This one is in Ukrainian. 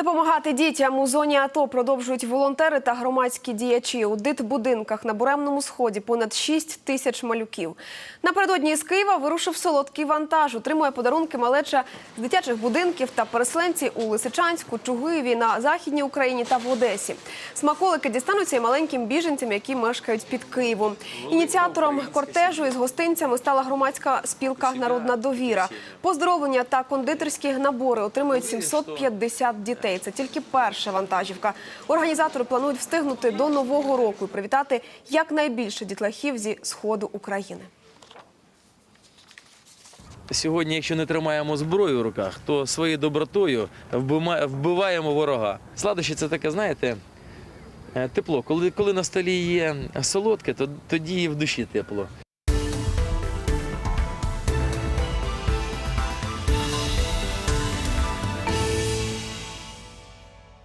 Допомагати дітям у зоні АТО продовжують волонтери та громадські діячі. У дитбудинках на Буремному сході понад 6 тисяч малюків. Напередодні із Києва вирушив солодкий вантаж. Отримує подарунки малеча з дитячих будинків та переселенці у Лисичанську, Чугуєві, на Західній Україні та в Одесі. Смаколики дістануться і маленьким біженцям, які мешкають під Києвом. Ініціатором кортежу із гостинцями стала громадська спілка Народна довіра. Поздоровлення та кондитерські набори отримують 750 дітей. Це тільки перша вантажівка. Організатори планують встигнути до нового року і привітати якнайбільше дітлахів зі сходу України. Сьогодні, якщо не тримаємо зброю в руках, то своєю добротою вбиваємо ворога. Сладощі це таке, знаєте, е, тепло. Коли, коли на столі є солодке, то тоді і в душі тепло.